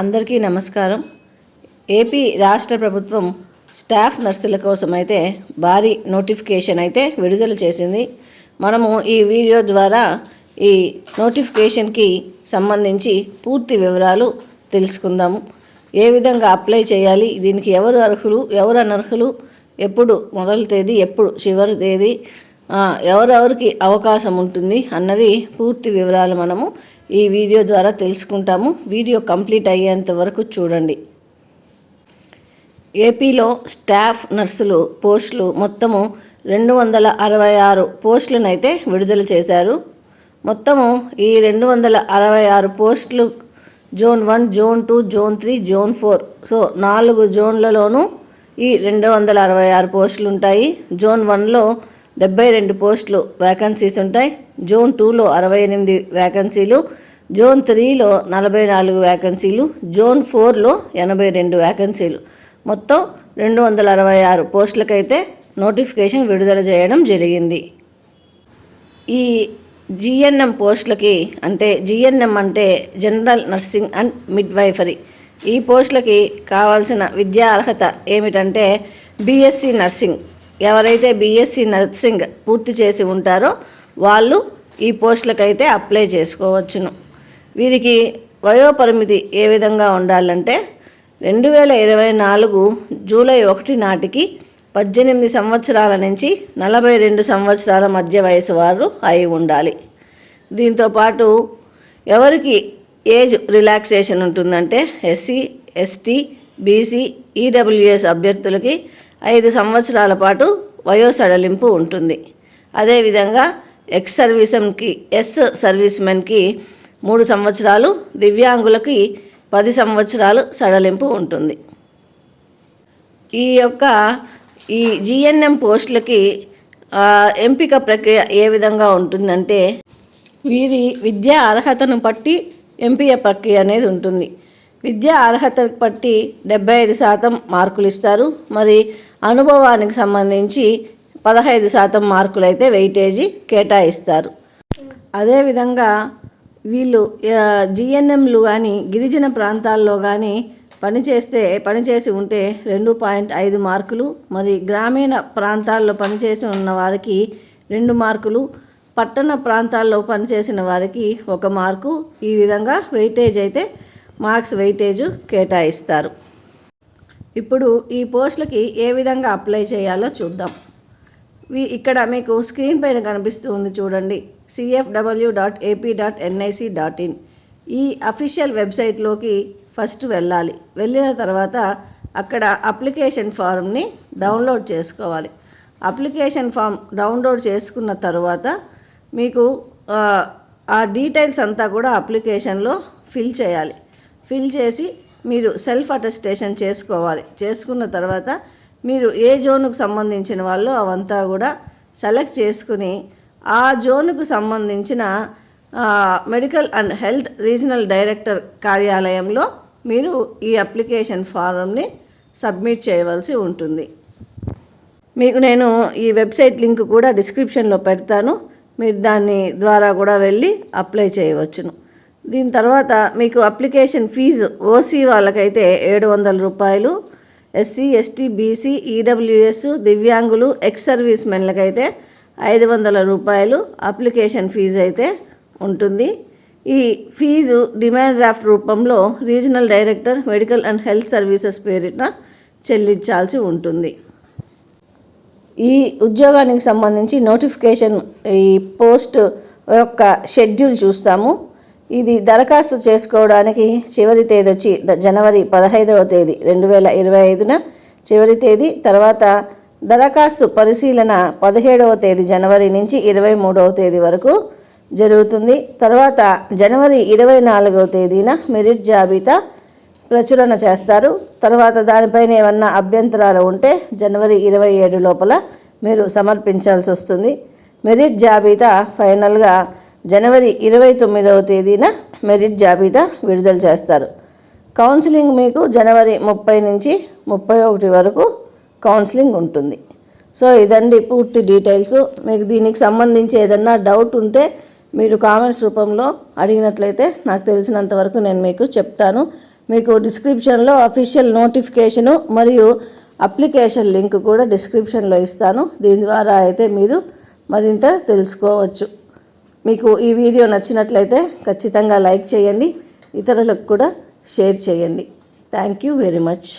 అందరికీ నమస్కారం. ఏపీ రాష్ట్ర ప్రభుత్వం స్టాఫ్ నర్సుల కోసం అయితే భారీ నోటిఫికేషన్ అయితే విడుదల చేసింది. మనము ఈ వీడియో ద్వారా ఈ నోటిఫికేషన్కి సంబంధించి పూర్తి వివరాలు తెలుసుకుందాము. ఏ విధంగా అప్లై చేయాలి దీనికి ఎవరు అర్హులు ఎవరు అనర్హులు ఎప్పుడు మొదల తేదీ ఎప్పుడు చివరి తేదీ ఎవరెవరికి అవకాశం ఉంటుంది అన్నది పూర్తి వివరాలు మనము ఈ వీడియో ద్వారా తెలుసుకుంటాము. వీడియో కంప్లీట్ అయ్యేంత వరకు చూడండి. ఏపీలో స్టాఫ్ నర్సులు పోస్టులు మొత్తము రెండు వందల అరవై ఆరు పోస్టులను అయితే విడుదల చేశారు. మొత్తము ఈ రెండు వందల అరవై ఆరు పోస్టులు zone one zone two zone three zone four. So నాలుగు జోన్లలోనూ ఈ రెండు వందల అరవై ఆరు పోస్టులు ఉంటాయి జోన్ వన్లో డెబ్బై రెండు పోస్టులు వ్యాకన్సీస్ ఉంటాయి. జోన్ టూలో అరవై ఎనిమిది వ్యాకన్సీలు జోన్ త్రీలో నలభై నాలుగు వ్యాకన్సీలు జోన్ ఫోర్లో ఎనభై రెండు వ్యాకన్సీలు మొత్తం రెండు వందల అరవై ఆరు పోస్టులకైతే నోటిఫికేషన్ విడుదల చేయడం జరిగింది. ఈ జిఎన్ఎం పోస్టులకి అంటే జిఎన్ఎం అంటే జనరల్ నర్సింగ్ అండ్ మిడ్వైఫరీ ఈ పోస్టులకి కావాల్సిన విద్యా అర్హత ఏమిటంటే బీఎస్సీ నర్సింగ్ ఎవరైతే బీఎస్సీ నర్సింగ్ పూర్తి చేసి ఉంటారో వాళ్ళు ఈ పోస్టులకైతే అప్లై చేసుకోవచ్చును. వీరికి వయోపరిమితి ఏ విధంగా ఉండాలంటే రెండు వేల ఇరవై నాలుగు జూలై ఒకటి నాటికి పద్దెనిమిది సంవత్సరాల నుంచి నలభై రెండు సంవత్సరాల మధ్య వయసు వారు అయి ఉండాలి. దీంతోపాటు ఎవరికి ఏజ్ రిలాక్సేషన్ ఉంటుందంటే ఎస్సీ ఎస్టీ బీసీ ఈడబ్ల్యూఎస్ అభ్యర్థులకి ఐదు సంవత్సరాల పాటు వయో సడలింపు ఉంటుంది. అదేవిధంగా ఎక్స్ సర్వీసన్కి ఎస్ సర్వీస్మెన్కి మూడు సంవత్సరాలు దివ్యాంగులకి పది సంవత్సరాలు సడలింపు ఉంటుంది. ఈ యొక్క ఈ జిఎన్ఎం పోస్టులకి ఎంపిక ప్రక్రియ ఏ విధంగా ఉంటుందంటే వీరి విద్యా అర్హతను బట్టి ఎంపిక ప్రక్రియ అనేది ఉంటుంది. విద్యా అర్హత బట్టి డెబ్బై ఐదు శాతం మార్కులు ఇస్తారు. మరి అనుభవానికి సంబంధించి పదహైదు శాతం మార్కులు అయితే వెయిటేజీ కేటాయిస్తారు. అదేవిధంగా వీళ్ళు జిఎన్ఎంలు కానీ గిరిజన ప్రాంతాల్లో కానీ పనిచేస్తే పనిచేసి ఉంటే రెండు పాయింట్ ఐదు మార్కులు మరి గ్రామీణ ప్రాంతాల్లో పనిచేసి ఉన్న వారికి రెండు మార్కులు పట్టణ ప్రాంతాల్లో పనిచేసిన వారికి ఒక మార్కు. ఈ విధంగా వెయిటేజ్ అయితే మార్క్స్ వెయిటేజ్ కేటాయిస్తారు. ఇప్పుడు ఈ పోస్టులకి ఏ విధంగా అప్లై చేయాలో చూద్దాం. ఇక్కడ మీకు స్క్రీన్ పైన కనిపిస్తూ ఉంది చూడండి. CFW dot AP dot NIC dot in ఈ అఫీషియల్ వెబ్సైట్లోకి ఫస్ట్ వెళ్ళాలి. వెళ్ళిన తర్వాత అక్కడ అప్లికేషన్ ఫామ్ని డౌన్లోడ్ చేసుకోవాలి. అప్లికేషన్ ఫామ్ డౌన్లోడ్ చేసుకున్న తర్వాత మీకు ఆ డీటెయిల్స్ అంతా కూడా అప్లికేషన్లో ఫిల్ చేయాలి. ఫిల్ చేసి మీరు సెల్ఫ్ అటెస్టేషన్ చేసుకోవాలి. చేసుకున్న తర్వాత మీరు ఏ జోన్కు సంబంధించిన వాళ్ళు అవంతా కూడా సెలెక్ట్ చేసుకుని ఆ జోన్కు సంబంధించిన medical and health regional director కార్యాలయంలో మీరు ఈ అప్లికేషన్ ఫారంని సబ్మిట్ చేయవలసి ఉంటుంది. మీకు నేను ఈ వెబ్సైట్ లింక్ కూడా డిస్క్రిప్షన్లో పెడతాను. మీరు దాని ద్వారా కూడా వెళ్ళి అప్లై చేయవచ్చును. దీని తర్వాత మీకు అప్లికేషన్ ఫీజు ఓసీ వాళ్ళకైతే ఏడు వందల రూపాయలు ఎస్సీ ఎస్టీ బీసీ ఈడబ్ల్యూఎస్ దివ్యాంగులు ఎక్స్ సర్వీస్ మెన్లకైతే ఐదు వందల రూపాయలు అప్లికేషన్ ఫీజు అయితే ఉంటుంది. ఈ ఫీజు డిమాండ్ డ్రాఫ్ట్ రూపంలో regional director medical and health services పేరిట చెల్లించాల్సి ఉంటుంది. ఈ ఉద్యోగానికి సంబంధించి నోటిఫికేషన్ ఈ పోస్ట్ యొక్క షెడ్యూల్ చూస్తాము. ఇది దరఖాస్తు చేసుకోవడానికి చివరి తేదీ వచ్చి జనవరి పదహైదవ తేదీ రెండు వేల ఇరవై ఐదున చివరి తేదీ తర్వాత దరఖాస్తు పరిశీలన పదిహేడవ తేదీ జనవరి నుంచి ఇరవై మూడవ తేదీ వరకు జరుగుతుంది. తర్వాత జనవరి ఇరవై నాలుగవ తేదీన మెరిట్ జాబితా ప్రచురణ చేస్తారు. తర్వాత దానిపైన ఏమన్నా అభ్యంతరాలు ఉంటే జనవరి ఇరవై ఏడు లోపల మీరు సమర్పించాల్సి వస్తుంది. మెరిట్ జాబితా ఫైనల్గా జనవరి ఇరవై తొమ్మిదవ తేదీన మెరిట్ జాబితా విడుదల చేస్తారు. కౌన్సిలింగ్ మీకు జనవరి ముప్పై నుంచి ముప్పై ఒకటి వరకు కౌన్సిలింగ్ ఉంటుంది. సో ఇదండి పూర్తి డీటెయిల్స్. మీకు దీనికి సంబంధించి ఏదన్నా డౌట్ ఉంటే మీరు కామెంట్స్ రూపంలో అడిగినట్లయితే నాకు తెలిసినంత వరకు నేను మీకు చెప్తాను. మీకు డిస్క్రిప్షన్లో అఫీషియల్ నోటిఫికేషను మరియు అప్లికేషన్ లింక్ కూడా డిస్క్రిప్షన్లో ఇస్తాను. దీని ద్వారా అయితే మీరు మరింత తెలుసుకోవచ్చు. మీకు ఈ వీడియో నచ్చినట్లయితే ఖచ్చితంగా లైక్ చేయండి ఇతరులకు కూడా షేర్ చేయండి. Thank you very much